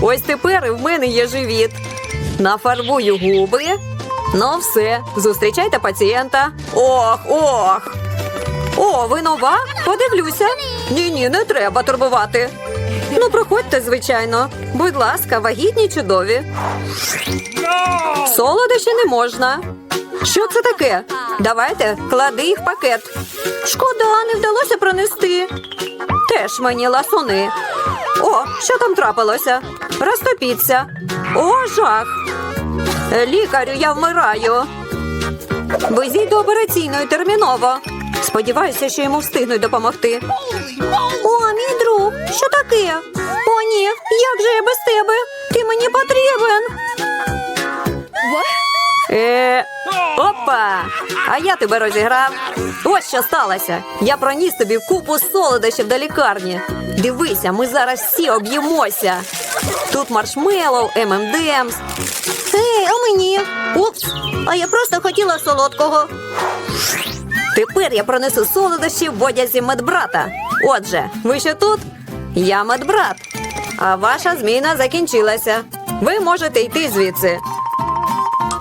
Ось тепер в мене є живіт. Нафарбую губи. Ну все, зустрічайте пацієнта. Ох, ох. О, ви нова? Подивлюся. Ні, ні, не треба турбувати. Ну, проходьте, звичайно. Будь ласка, вагітні чудові. Солодощі не можна. Що це таке? Давайте, клади їх в пакет. Шкода, не вдалося пронести. Теж мені ласуни. О, що там трапилося? Розтопіться. О, жах. Лікарю, я вмираю. Везіть до операційної терміново. Сподіваюся, що йому встигнуть допомогти. О, мій друг, що таке? О, ні, як же я без тебе? Ти мені потрібен. Е, опа! А я тебе розіграв. Ось що сталося. Я проніс тобі купу солодощів до лікарні. Дивися, ми зараз всі об'їмося. Тут маршмеллоу, ММДМС. Ей, а мені? Упс, а я просто хотіла солодкого. Тепер я пронесу солодощі в одязі медбрата. Отже, ви ще тут? Я медбрат. А ваша зміна закінчилася. Ви можете йти звідси.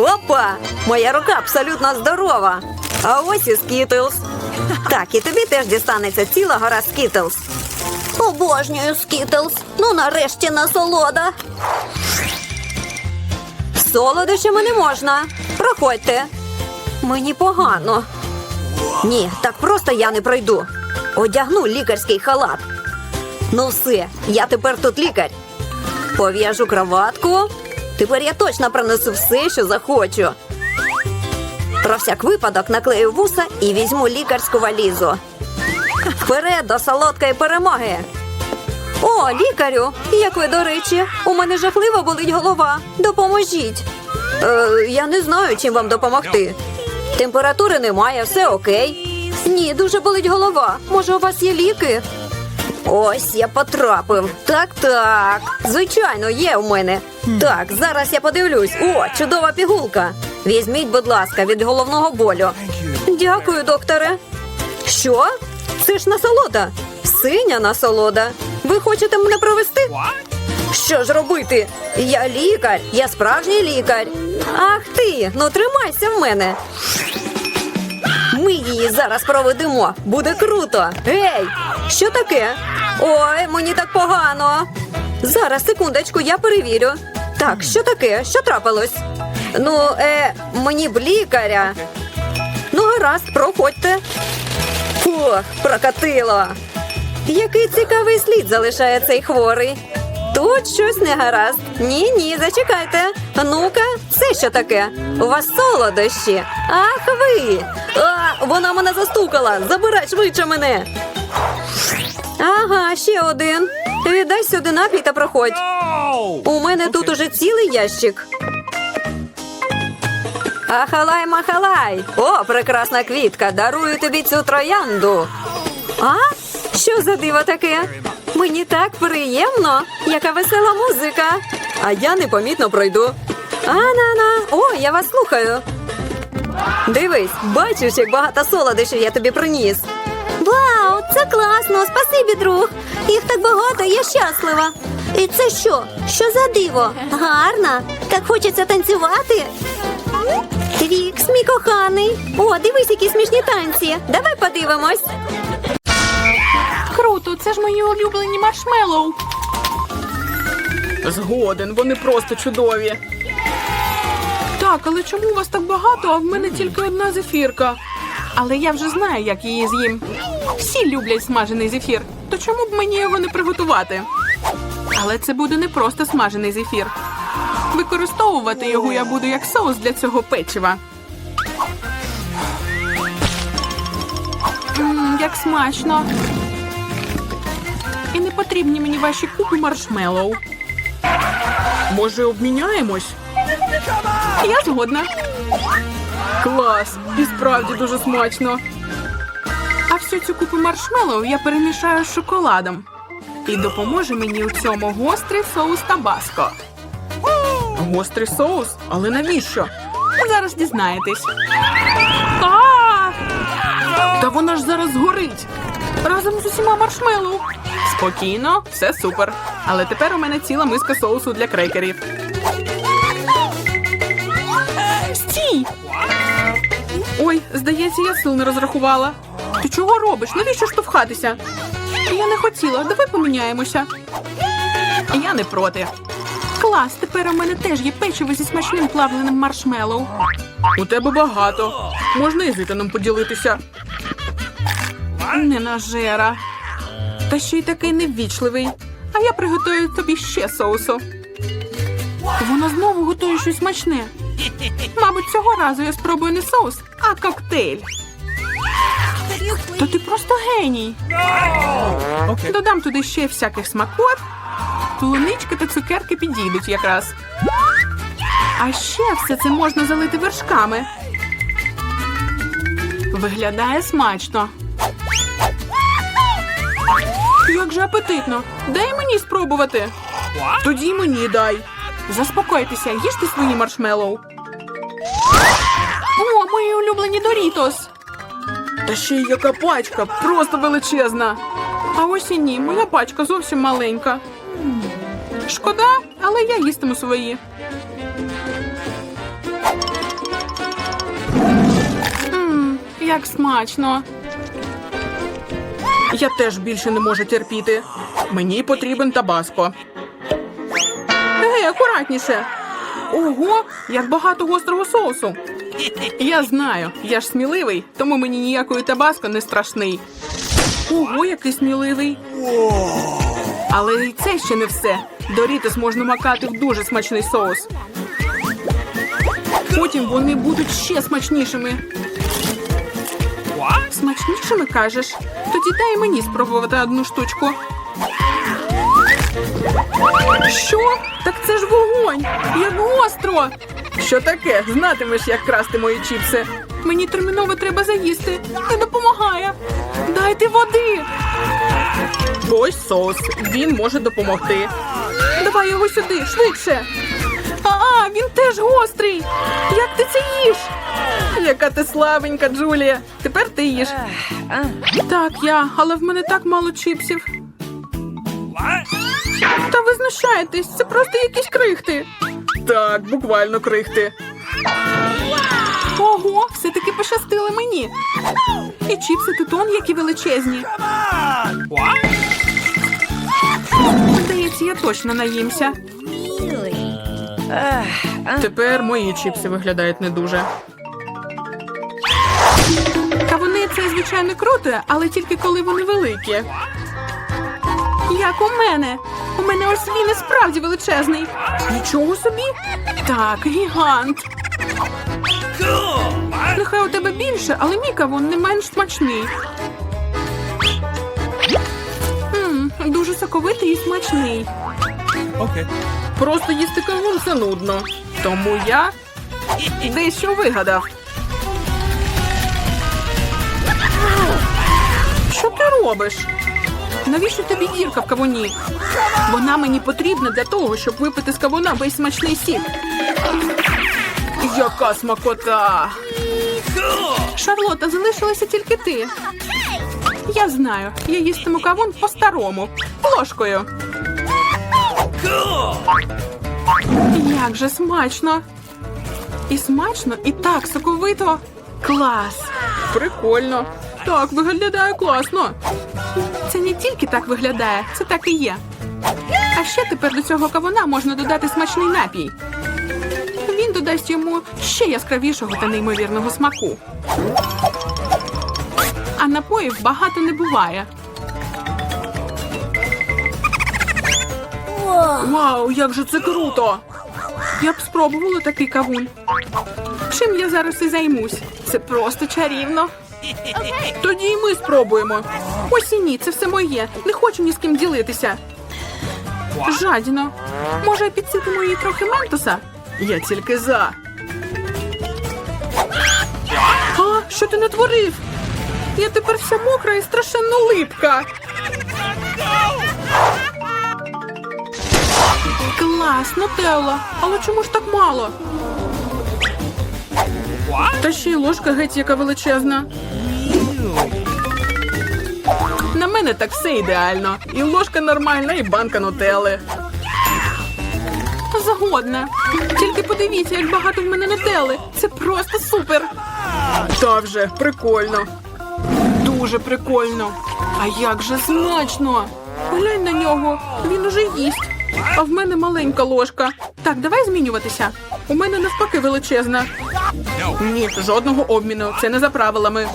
Опа! Моя рука абсолютно здорова. А ось і скітлз. Так, і тобі теж дістанеться ціла гора скітлз. Обожнюю скітлз. Ну нарешті насолода. Солодощами не можна. Проходьте. Мені погано. Ні, так просто я не пройду. Одягну лікарський халат. Ну все, я тепер тут лікар. Пов'яжу кроватку. Тепер я точно пронесу все, що захочу. Про всяк випадок наклею вуса і візьму лікарську валізу. Вперед до солодкої перемоги. О, лікарю! Як ви, до речі, у мене жахливо болить голова. Допоможіть. Е, я не знаю, чим вам допомогти. Температури немає, все окей. Ні, дуже болить голова. Може, у вас є ліки? Ось я потрапив. Так, так. Звичайно, є у мене. Так, зараз я подивлюсь. О, чудова пігулка. Візьміть, будь ласка, від головного болю. Дякую, докторе. Що? Це ж насолода. Синя насолода. Ви хочете мене провести? Що ж робити? Я лікар, я справжній лікар. Ах ти, ну тримайся в мене. Ми її зараз проведемо. Буде круто. Гей, що таке? Ой, мені так погано. Зараз, секундочку, я перевірю. Так, що таке? Що трапилось? Ну, е, мені б лікаря. Ну, гаразд, проходьте. Фух, прокатило. Який цікавий слід залишає цей хворий. Тут щось не гаразд. Ні, ні, зачекайте. Ну-ка, це що таке? У вас солодощі. Ах ви. А, вона мене застукала. Забирай швидше мене. Ага, ще один. Віддай сюди напій та проходь. У мене тут уже цілий ящик. Ахалай махалай! О, прекрасна квітка! Дарую тобі цю троянду. А? Що за диво таке? Мені так приємно, яка весела музика. А я непомітно пройду. А-на-на, о, я вас слухаю. Дивись, бачиш, як багато солодощів я тобі приніс. Вау, це класно! Спасибі, друг. Їх так багато, я щаслива. І це що? Що за диво? Гарна. Так хочеться танцювати. Твікс, мій коханий. О, дивись, які смішні танці. Давай подивимось. Це ж мої улюблені маршмеллоу. Згоден, вони просто чудові. Так, але чому у вас так багато, а в мене тільки одна зефірка? Але я вже знаю, як її з'їм. Всі люблять смажений зефір, то чому б мені його не приготувати? Але це буде не просто смажений зефір. Використовувати його я буду як соус для цього печива. Мм, як смачно. І не потрібні мені ваші купи маршмеллоу. Може, обміняємось? Я згодна. Клас! І справді дуже смачно. А всю цю купу маршмеллоу я перемішаю з шоколадом. І допоможе мені у цьому гострий соус табаско. Гострий соус? Але навіщо? Зараз дізнаєтесь. А! Та вона ж зараз згорить. Разом з усіма маршмеллоу. Спокійно, все супер. Але тепер у мене ціла миска соусу для крекерів. Стій! Ой, здається, я сил не розрахувала. Ти чого робиш? Навіщо штовхатися? Я не хотіла, давай поміняємося. Я не проти. Клас, тепер у мене теж є печиво зі смачним плавленим маршмеллоу. У тебе багато. Можна і з Ітаном поділитися. Ненажера. Та ще й такий неввічливий. А я приготую тобі ще соусу. Вона знову готує щось смачне. Мабуть, цього разу я спробую не соус, а коктейль. То ти просто геній. Додам туди ще всяких смакот. Полунички та цукерки підійдуть якраз. А ще все це можна залити вершками. Виглядає смачно. Як же апетитно. Дай мені спробувати. Тоді мені дай. Заспокойтеся, їжте свої маршмеллоу. О, мої улюблені Дорітос. Та ще й яка пачка, просто величезна. А ось і ні, моя пачка зовсім маленька. Шкода, але я їстиму свої. Мм, як смачно. Я теж більше не можу терпіти. Мені потрібен табаско. Гей, акуратніше. Ого, як багато гострого соусу. Я знаю, я ж сміливий, тому мені ніякої табаско не страшний. Ого, який сміливий. Але і це ще не все. Дорітес можна макати в дуже смачний соус. Потім вони будуть ще смачнішими. Смачнішими кажеш? Тоді дай мені спробувати одну штучку. Що? Так це ж вогонь! Як гостро! Що таке? Знатимеш, як красти мої чіпси. Мені терміново треба заїсти. Не допомагає. Дайте води. Ось соус. Він може допомогти. Давай його сюди, швидше. Він теж гострий. Як ти це їш? Яка ти слабенька, Джулія. Тепер ти їш. Так, я, але в мене так мало чіпсів. Та ви знущаєтесь, це просто якісь крихти. Так, буквально крихти. Ого, все-таки пощастило мені. І чіпси тутон, які величезні. Здається, я точно наїмся. Тепер мої чіпси виглядають не дуже. Та вони це звичайно круто, але тільки коли вони великі. Як у мене. У мене ось він і справді величезний. Нічого собі. Так, гігант. Нехай у тебе більше, але мій кавун не менш смачний. М, дуже соковитий і смачний. Okay. Просто їсти кавун це нудно. Тому я дещо вигадав. Що ти робиш? Навіщо тобі дірка в кавуні? Вона мені потрібна для того, щоб випити з кавуна весь смачний сік. Яка смакота! Шарлота, залишилася тільки ти. Я знаю, я їстиму кавун по-старому, ложкою. Як же смачно! І смачно, і так соковито. Клас! Прикольно. Так, виглядає класно. Це не тільки так виглядає, це так і є. А ще тепер до цього кавуна можна додати смачний напій. Він додасть йому ще яскравішого та неймовірного смаку. А напоїв багато не буває. Вау, як же це круто! Я б спробувала такий кавун. Чим я зараз і займусь? Це просто чарівно. Тоді і ми спробуємо. Ось і ні, це все моє. Не хочу ні з ким ділитися. Жадіно. Може, підсипемо їй трохи ментоса? Я тільки за. А, що ти натворив? Я тепер вся мокра і страшенно липка. Клас, Нутелла. Але чому ж так мало? Та ще й ложка геть яка величезна. На мене так все ідеально. І ложка нормальна, і банка нутелли. Загодна. Тільки подивіться, як багато в мене нутелли. Це просто супер. Та вже прикольно. Дуже прикольно. А як же смачно! Глянь на нього, він уже їсть. А в мене маленька ложка. Так, давай змінюватися. У мене навпаки величезна. Ні, жодного обміну. Це не за правилами.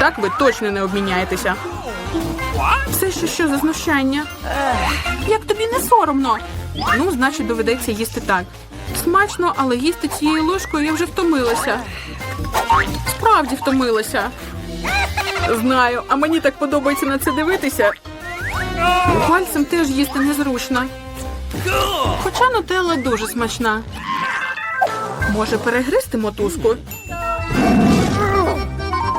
Так ви точно не обміняєтеся. Все ще що за знущання? Як тобі не соромно? Ну, значить, доведеться їсти так. Смачно, але їсти цією ложкою я вже втомилася. Справді втомилася. Знаю, а мені так подобається на це дивитися. Пальцем теж їсти незручно. Хоча нутелла дуже смачна. Може перегризти мотузку?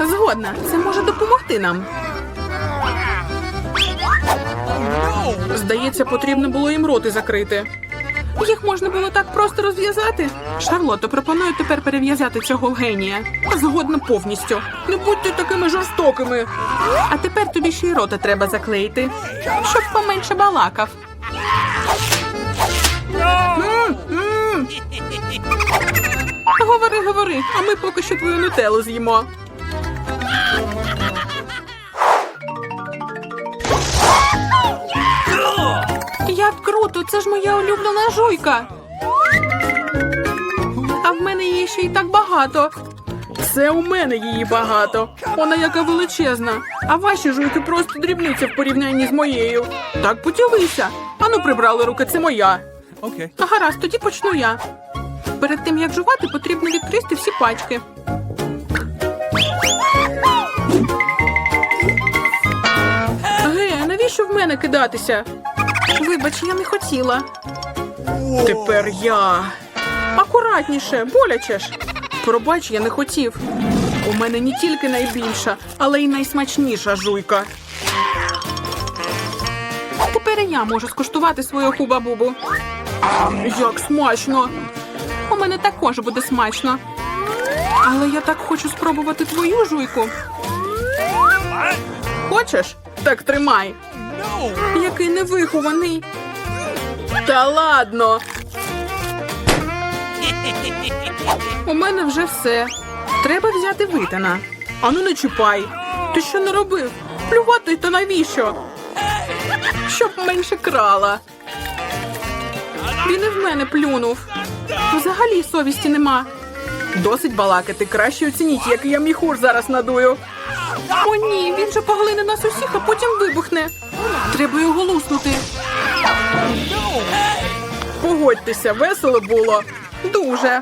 Згодна, це може допомогти нам. Здається, потрібно було їм роти закрити. Їх можна було так просто розв'язати. Шарлотто, пропоную тепер перев'язати цього генія. Згодна повністю. Не будьте такими жорстокими. А тепер тобі ще й рота треба заклеїти, щоб поменше балакав. Говори, говори, а ми поки що твою нутелу з'їмо. Як круто, це ж моя улюблена жуйка. А в мене її ще й так багато. Це у мене її багато. Вона яка величезна. А ваші жуйки просто дрібниця в порівнянні з моєю. Так поділися. Ану прибрали руки, це моя. Okay. Гаразд, тоді почну я. Перед тим як жувати, потрібно відкрити всі пачки. Ге, навіщо в мене кидатися? Вибач, я не хотіла. Тепер я. Акуратніше, боляче ж. Пробач, я не хотів. У мене не тільки найбільша, але й найсмачніша жуйка. Тепер і я можу скуштувати свою хуба-бубу. Як смачно! У мене також буде смачно. Але я так хочу спробувати твою жуйку. Хочеш? Так тримай. Який невихований. Та ладно. У мене вже все. Треба взяти витана. Ану не чіпай. Ти що не робив? Плювати то навіщо? Щоб менше крала. Він і в мене плюнув. Взагалі совісті нема. Досить балакати. Краще оцініть, який я міхур зараз надую. О, ні, він же поглине нас усіх, а потім вибухне. Треба його луснути. Погодьтеся, весело було. Дуже.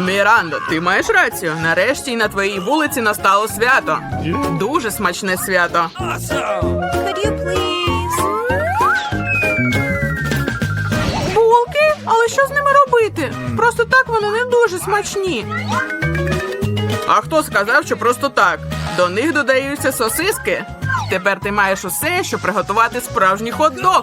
Мірандо, ти маєш рацію. Нарешті на твоїй вулиці настало свято. Дуже смачне свято. Булки? Але що з ними робити? Просто так вони не дуже смачні. А хто сказав, що просто так? До них додаються сосиски. Тепер ти маєш усе, щоб приготувати справжній хот-дог.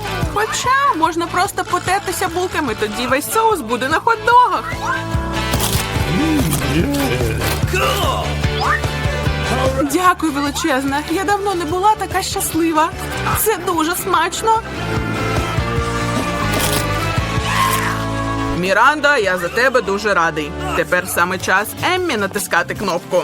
Хоча можна просто потертися булками, тоді весь соус буде на хот-догах. Дякую, величезна. Я давно не була така щаслива. Це дуже смачно. Міранда, я за тебе дуже радий. Тепер саме час Еммі натискати кнопку.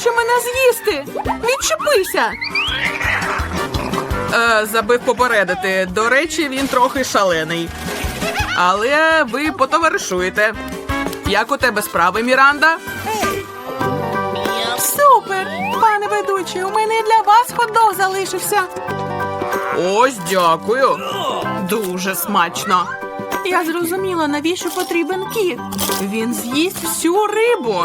Хоче мене з'їсти. Відчепися. Е, забив попередити. До речі, він трохи шалений. Але ви потоваришуєте. Як у тебе справи, Міранда? Супер! Пане ведучий, у мене для вас ходок залишився. Ось дякую. Дуже смачно. Я зрозуміла, навіщо потрібен кіт. Він з'їсть всю рибу.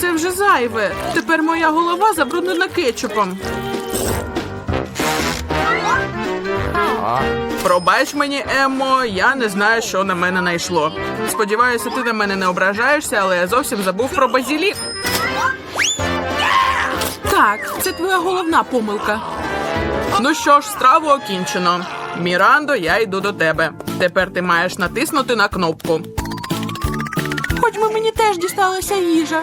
Це вже зайве. Тепер моя голова забруднена кетчупом. Пробач мені, Еммо, я не знаю, що на мене найшло. Сподіваюся, ти на мене не ображаєшся, але я зовсім забув про базілік. Так, це твоя головна помилка. Ну що ж, страву окінчено. Мірандо, я йду до тебе. Тепер ти маєш натиснути на кнопку. Хоч би мені теж дісталася їжа.